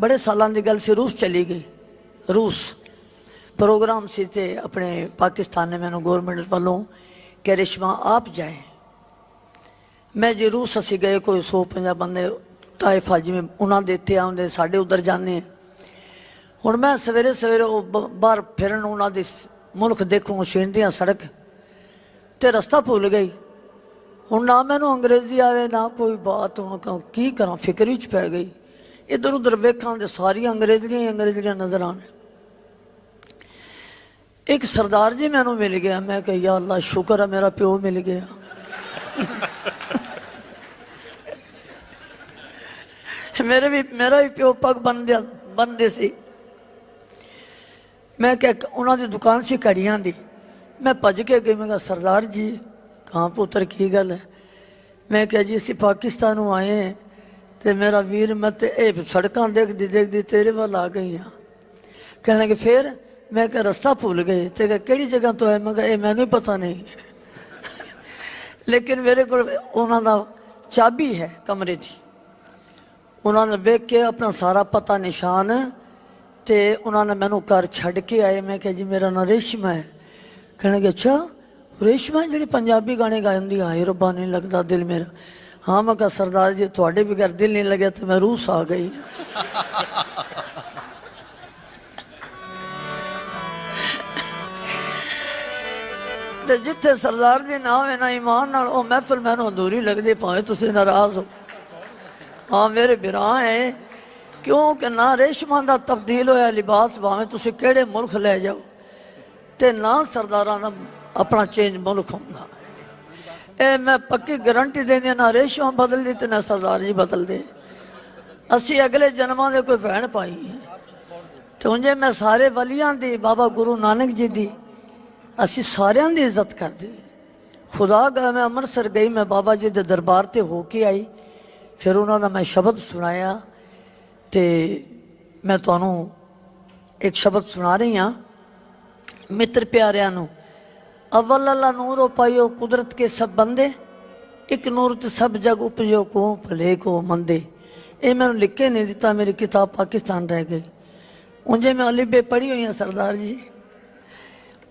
ਬੜੇ ਸਾਲਾਂ ਦੀ ਗੱਲ ਸੀ, ਰੂਸ ਚਲੀ ਗਈ। ਰੂਸ ਪ੍ਰੋਗਰਾਮ ਸੀ ਤੇ ਆਪਣੇ ਪਾਕਿਸਤਾਨ ਨੇ ਮੈਨੂੰ ਗਵਰਨਮੈਂਟ ਵੱਲੋਂ ਕਿ ਰਿਸ਼ਮਾ ਆਪ ਜਾਏ। ਮੈਂ ਜੇ ਰੂਸ ਅਸੀਂ ਗਏ, ਕੋਈ 150 ਬੰਦੇ ਤਾਇਫਾ ਜਿਵੇਂ ਉਹਨਾਂ ਦੇ ਇੱਥੇ ਆਉਂਦੇ, ਸਾਡੇ ਉਧਰ ਜਾਂਦੇ ਹੁਣ ਮੈਂ ਸਵੇਰੇ ਸਵੇਰੇ ਉਹ ਬ- ਬਾਹਰ ਫਿਰਨ ਉਹਨਾਂ ਦੇ ਮੁਲਕ ਦੇਖੂ ਸ਼ਿੰਦੀਆਂ ਸੜਕ ਤੇ ਰਸਤਾ ਭੁੱਲ ਗਈ। ਹੁਣ ਨਾ ਮੈਨੂੰ ਅੰਗਰੇਜ਼ੀ ਆਵੇ, ਨਾ ਕੋਈ ਬਾਤ, ਹੁਣ ਕ- ਕੀ ਕਰਾਂ, ਫਿਕਰ ਵਿੱਚ ਪੈ ਗਈ। ਇਧਰ ਉਧਰ ਵੇਖਾਂ ਤੇ ਸਾਰੀਆਂ ਅੰਗਰੇਜ਼ੀਆਂ ਹੀ ਅੰਗਰੇਜ਼ੀਆਂ ਨਜ਼ਰ ਆਣ ਇੱਕ ਸਰਦਾਰ ਜੀ ਮੈਨੂੰ ਮਿਲ ਗਿਆ, ਮੈਂ ਕਿਹਾ, ਯਾ ਅੱਲਾ, ਸ਼ੁਕਰ ਹੈ ਮੇਰਾ ਪਿਓ ਮਿਲ ਗਿਆ। ਮੇਰੇ ਵੀ, ਮੇਰਾ ਵੀ ਪਿਓ ਪੱਗ ਬੰਨਿਆ ਬੰਨਦੇ ਸੀ। ਮੈਂ ਕਿਹਾ ਕਿ ਉਹਨਾਂ ਦੀ ਦੁਕਾਨ ਸੀ ਘੜੀਆਂ ਦੀ। ਮੈਂ ਭੱਜ ਕੇ ਗਈ ਮੈਂ ਕਿਹਾ, ਸਰਦਾਰ ਜੀ ਕਹਾਂ ਪੁੱਤਰ, ਕੀ ਗੱਲ ਹੈ? ਮੈਂ ਕਿਹਾ, ਜੀ, ਅਸੀਂ ਪਾਕਿਸਤਾਨੋਂ ਆਏ ਹਾਂ। ਤੇ ਮੇਰਾ ਵੀਰ ਮੈਂ ਤੇ ਇਹ ਸੜਕਾਂ ਦੇਖਦੀ ਦੇਖਦੀ ਤੇਰੇ ਵੱਲ ਆ ਗਈ ਹਾਂ। ਕਹਿਣ ਲੱਗੇ ਫਿਰ? ਮੈਂ ਕਿਹਾ ਰਸਤਾ ਭੁੱਲ ਗਏ। ਤੇ ਕਿਹਾ, ਕਿਹੜੀ ਜਗ੍ਹਾ ਤੋਂ ਹੈ ਮੈਂ ਕਿਹਾ ਇਹ ਮੈਨੂੰ ਪਤਾ ਨਹੀਂ। ਲੇਕਿਨ ਮੇਰੇ ਕੋਲ ਉਹਨਾਂ ਦਾ ਚਾਬੀ ਹੈ ਕਮਰੇ ਦੀ। ਉਹਨਾਂ ਨੇ ਵੇਖ ਕੇ ਆਪਣਾ ਸਾਰਾ ਪਤਾ ਨਿਸ਼ਾਨ ਤੇ ਉਹਨਾਂ ਨੇ ਮੈਨੂੰ ਘਰ ਛੱਡ ਕੇ ਆਏ। ਮੈਂ ਕਿਹਾ ਜੀ ਮੇਰਾ ਨਾਂ ਰੇਸ਼ਮਾ ਹੈ। ਕਹਿਣਗੇ ਅੱਛਾ ਰੇਸ਼ਮਾ ਜਿਹੜੀ ਪੰਜਾਬੀ ਗਾਣੇ ਗਾਉਂਦੀ ਹਾਏ ਰੱਬਾ ਨਹੀਂ ਲੱਗਦਾ ਦਿਲ ਮੇਰਾ। ਹਾਂ ਮੈਂ ਕਿਹਾ ਸਰਦਾਰ ਜੀ ਤੁਹਾਡੇ ਬਗੈਰ ਦਿਲ ਨਹੀਂ ਲੱਗਿਆ ਤੇ ਮੈਂ ਰੂਸ ਆ ਗਈ ਤੇ ਜਿੱਥੇ ਸਰਦਾਰ ਜੀ ਨਾ ਹੋਵੇ ਨਾ ਇਮਾਨ ਨਾਲ ਉਹ ਮਹਿਫਲ ਮੈਨੂੰ ਅਧੂਰੀ ਲੱਗਦੀ ਭਾਵੇਂ ਤੁਸੀਂ ਨਾਰਾਜ਼ ਹੋ ਹਾਂ ਮੇਰੇ ਬਿਰਾ ਹੈ ਕਿਉਂਕਿ ਨਾ ਰੇਸ਼ਮਾਂ ਦਾ ਤਬਦੀਲ ਹੋਇਆ ਲਿਬਾਸ ਭਾਵੇਂ ਤੁਸੀਂ ਕਿਹੜੇ ਮੁਲਕ ਲੈ ਜਾਓ ਤੇ ਨਾ ਸਰਦਾਰਾਂ ਦਾ ਆਪਣਾ ਚੇਂਜ ਮੁਲਕ ਹੁੰਦਾ ਇਹ ਮੈਂ ਪੱਕੀ ਗਾਰੰਟੀ ਦਿੰਦੀ ਹਾਂ, ਨਾ ਰੇਸ਼ਮਾਂ ਬਦਲਦੀ ਤੇ ਨਾ ਸਰਦਾਰ ਜੀ ਬਦਲਦੇ। ਅਸੀਂ ਅਗਲੇ ਜਨਮਾਂ ਦੇ ਕੋਈ ਭੈਣ ਪਾਈ ਹੈ ਤੇ ਉਂਝੇ ਮੈਂ ਸਾਰੇ ਵਲੀਆਂ ਦੀ ਬਾਬਾ ਗੁਰੂ ਨਾਨਕ ਜੀ ਦੀ ਅਸੀਂ ਸਾਰਿਆਂ ਦੀ ਇੱਜ਼ਤ ਕਰਦੇ। ਖੁਦਾ ਗਾ ਮੈਂ ਅੰਮ੍ਰਿਤਸਰ ਗਈ ਮੈਂ ਬਾਬਾ ਜੀ ਦੇ ਦਰਬਾਰ ਤੇ ਹੋ ਕੇ ਆਈ। ਫਿਰ ਉਹਨਾਂ ਦਾ ਮੈਂ ਸ਼ਬਦ ਸੁਣਾਇਆ ਤੇ ਮੈਂ ਤੁਹਾਨੂੰ ਇੱਕ ਸ਼ਬਦ ਸੁਣਾ ਰਹੀ ਹਾਂ। ਮਿੱਤਰ ਪਿਆਰਿਆਂ ਨੂੰ ਅਵਲ ਅੱਲਾ ਨੂਰੋ ਪਾਇਓ ਕੁਦਰਤ ਕੇ ਸਭ ਬੰਦੇ ਇੱਕ ਨੂਰ ਤੇ ਸਭ ਜਗ ਉਪਜੋ ਕੋ ਭਲੇ ਕੋ ਮੰਦੇ ਇਹ ਮੈਨੂੰ ਲਿਖ ਕੇ ਨਹੀਂ ਦਿੱਤਾ ਮੇਰੀ ਕਿਤਾਬ ਪਾਕਿਸਤਾਨ ਰਹਿ ਗਈ ਉਂਝੇ ਮੈਂ ਅਲੀਬੇ ਪੜ੍ਹੀ ਹੋਈ ਹਾਂ ਸਰਦਾਰ ਜੀ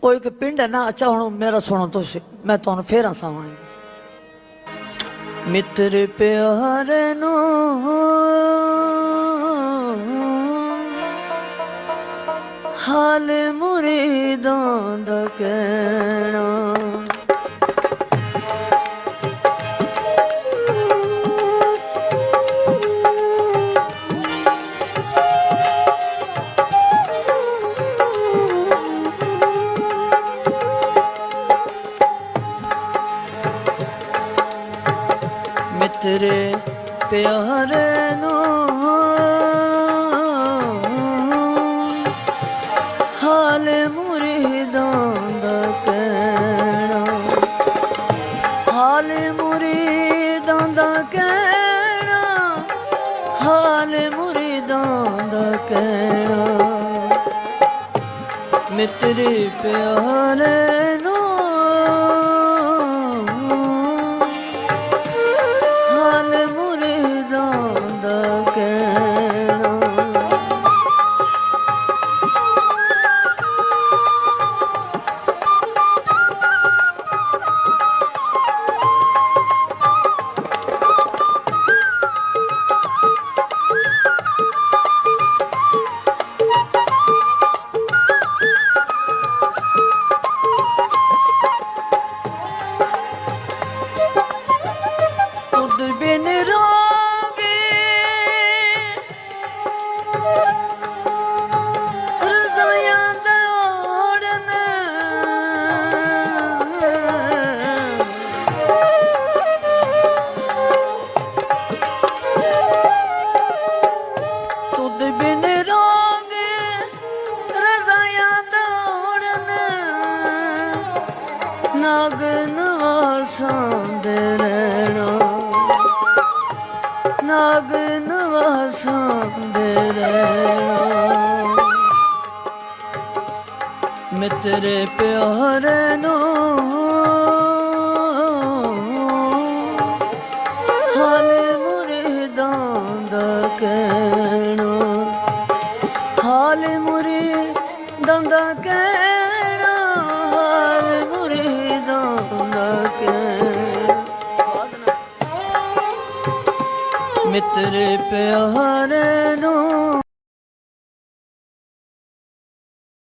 ਉਹ ਇੱਕ ਪਿੰਡ ਹੈ ਨਾ ਅੱਛਾ ਹੁਣ ਮੇਰਾ ਸੁਣੋ ਤੁਸੀਂ ਮੈਂ ਤੁਹਾਨੂੰ ਫੇਰ ਹਸਾਵਾਂਗੀ ਮਿੱਤਰ ਪਿਆਰੇ ਨੂੰ ਹਾਲ ਮੁਰੀਦਾਂ ਮਿੱਤਰੇ ਪਿਆਰੇ ਨੂੰ ਹਾਲ ਮੁਰੀਦਾਂ ਦਾ ਕਹਿਣਾ। ਹਾਲ ਮੁਰੀਦਾਂ ਦਾ ਕਹਿਣਾ। ਹਾਲ ਮੁਰੀਦਾਂ ਦਾ ਕਹਿਣਾ। ਮਿੱਤਰੇ ਪਿਆਰੇ ਨਗਨ ਵਾਸਾਂ ਦੇ ਰਹਿਣਾ ਮਿੱਤਰੇ ਪਿਆਰੇ ਨੂੰ ਮਿੱਤਰ ਪਿਆਰੇ ਨੂੰ